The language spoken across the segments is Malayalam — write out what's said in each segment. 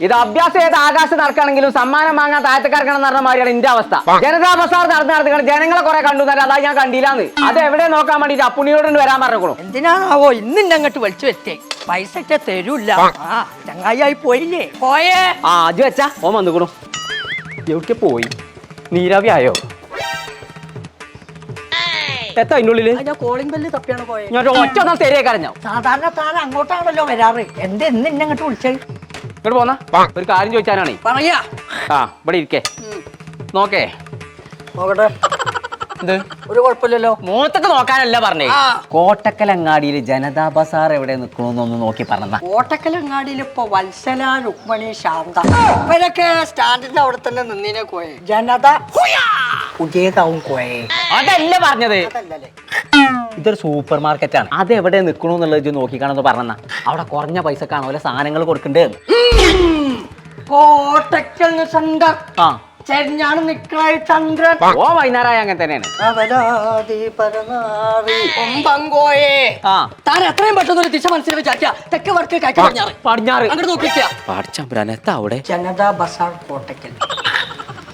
ഇത് അഭ്യാസം ചെയ്ത ആകാശത്ത് നടക്കുകയാണെങ്കിലും സമ്മാനം വാങ്ങാൻ താഴത്തേക്കിറക്കണം നടന്ന പറഞ്ഞ മാതിരിയാണ് എന്റെ അവസ്ഥ. ജനതാ ബസാർ നടന്ന് നടത്തുകയാണ് ജനങ്ങളെ കുറെ കണ്ടു തരാം അതാ ഞാൻ കണ്ടില്ലാന്ന്. അത് എവിടെ നോക്കാൻ വേണ്ടി അപ്പുണിയോട് വരാൻ പറഞ്ഞോളൂ എന്തിനാണാവോ ഇന്ന് അങ്ങോട്ട് വിളിച്ചു വെച്ചേ പൈസ തരൂല്ല. ചങ്ങായി പോയില്ലേ? പോയേ. ആ അത് വെച്ചാ ഓ വന്നുകൂടും എവിടെ പോയി? നീരാവി ആയോ? എത്താ കോളിംഗ് ബെല്ല് തപ്പിയാണ് പോയെ. ഞാൻ ഒറ്റ ഒന്നാ കരഞ്ഞോ? സാധാരണ താൻ അങ്ങോട്ടാണല്ലോ വരാറ്. എന്ത് എന്ന് ഇന്നെ അങ്ങോട്ട് വിളിച്ചേ? ഇങ്ങോട്ട് പോന്നാ? ഒരു കാര്യം ചോദിച്ചാനാണേ പറയാ ആ ഇവിടെ ഇരിക്കേ. നോക്കേ. നോക്കട്ടെ. എന്ത്? ഒരു കുഴപ്പമില്ലല്ലോ. മൂത്തൊക്കെ നോക്കാനല്ല പറഞ്ഞേ. കോട്ടക്കലങ്ങാടിയിൽ ജനതാ ബസാർ എവിടെ നിൽക്കണമെന്നൊന്ന് നോക്കി പറഞ്ഞ. കോട്ടക്കലങ്ങാടിയിൽ ഇപ്പൊ വത്സല രുക്മണി ശാന്ത. ഇവരൊക്കെ സ്റ്റാൻഡിന്റെ അവിടെ തന്നെ നിന്നിനെ പോയി. ജനത. പുതിയതാവും കോയെ അതല്ല പറഞ്ഞത്? അതല്ലല്ലേ. ഇതൊരു സൂപ്പർ മാർക്കറ്റ് ആണ് അത് എവിടെ നിൽക്കണമെന്നുള്ളത് എന്നുള്ളത് നോക്കിക്കാണെന്ന് പറഞ്ഞ അവിടെ കുറഞ്ഞ പൈസക്കാണ്? ഓരോ സാധനങ്ങൾ കൊടുക്കണ്ടേ? കോട്ടക്കൽ സെന്റർ ആ. ചെരിഞ്ഞാണ് നിക്കായി ചന്ദ്രൻ. ഓ വൈകുന്നേരമായ അങ്ങനെ തന്നെയാണ്. താൻ എത്രയും പെട്ടെന്ന് ഒരു ദിശ മനസ്സിൽ വിചാരിക്കുക. തെക്ക് വടക്ക് കാക്കി പടിഞ്ഞാറ്. പടിഞ്ഞാറ്. അങ്ങോട്ട് നോക്കിക്ക. പാടിച്ചാൻ എത്താ അവിടെ? ജനതാ ബസാർ കോട്ടക്കൽ.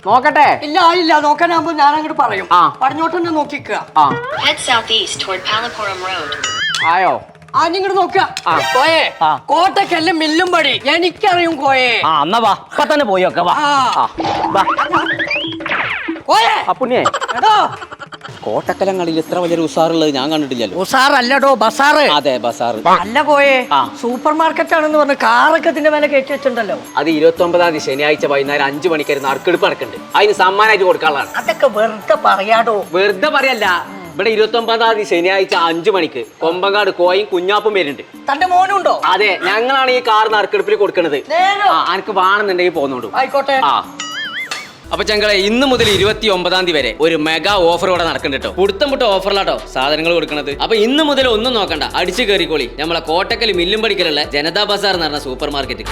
നോക്കട്ടെ. ഇല്ല ഇല്ല നോക്കാനാകുമ്പോ ഞാൻ അങ്ങോട്ട് പറയും. ആ. പടിഞ്ഞോട്ട് തന്നെ നോക്കിക്കുക. ആ. Head southeast toward Palapuram Road. ആയോ? ആ ഇങ്ങോട്ട് നോക്കുക. ആ. കോയെ ആ. കോട്ടക്കല്ല് മില്ലും പടി. എനിക്കറിയും കോയേ. ആ എന്നാ വാ. ഇപ്പൊ തന്നെ പോയി ഒക്കെ വാ. ആ. ആ, വാ. കോയെ. അപ്പുണ്ണിയേ എടോ. കോട്ടക്കലങ്ങളിൽ ഇത്ര വലിയൊരു ഉസാറുള്ളത് ഞാൻ കണ്ടിട്ടില്ലല്ലോ. ഉസാറല്ലടോ ബസാർ അതെ ബസാർ അല്ല കോയെ ആ. സൂപ്പർ മാർക്കറ്റ് ആണെന്ന് പറഞ്ഞ കാറൊക്കെ ഇതിന്റെ മേലെ കയറ്റി വെച്ചിട്ടുണ്ടല്ലോ. അത് ഇരുപത്തി ഒമ്പതാം തീയതി ശനിയാഴ്ച വൈകുന്നേരം അഞ്ചു മണിക്കായിരുന്നു നറുക്കെടുപ്പ് നടക്കുന്നുണ്ട്. അതിന് സമ്മാനമായിട്ട് കൊടുക്കാനുള്ളതാണ്. അതൊക്കെ വെറുതെ പറയാടോ. വെറുതെ പറയല്ല. ഇവിടെ ഇരുപത്തി ഒമ്പതാം തീയതി ശനിയാഴ്ച അഞ്ചു മണിക്ക് കൊമ്പങ്കാട് കോയും കുഞ്ഞാപ്പും വരുന്നുണ്ട്. തന്റെ മോനുണ്ടോ? അതെ ഞങ്ങളാണ് ഈ കാർ നറുക്കെടുപ്പിൽ കൊടുക്കുന്നത്. നേരോ? ആ എനിക്ക് വേണമെന്നുണ്ടെങ്കിൽ പോകുന്നുണ്ടോ ആയിക്കോട്ടെ. ആ. അപ്പൊ ചങ്കളെ ഇന്ന് മുതൽ ഇരുപത്തി ഒമ്പതാം തീയതി വരെ ഒരു മെഗാ ഓഫർ ഇവിടെ നടക്കുന്നുണ്ട് കേട്ടോ പുടുത്തം പുട്ട ഓഫറിലാട്ടോ സാധനങ്ങൾ കൊടുക്കുന്നത് അപ്പൊ ഇന്ന് മുതൽ ഒന്നും നോക്കണ്ട. അടിച്ചു കയറിക്കോളി നമ്മളെ കോട്ടക്കൽ മില്ലും പടിക്കലുള്ള ജനതാ ബസാർ എന്ന് പറഞ്ഞ സൂപ്പർ മാർക്കറ്റ്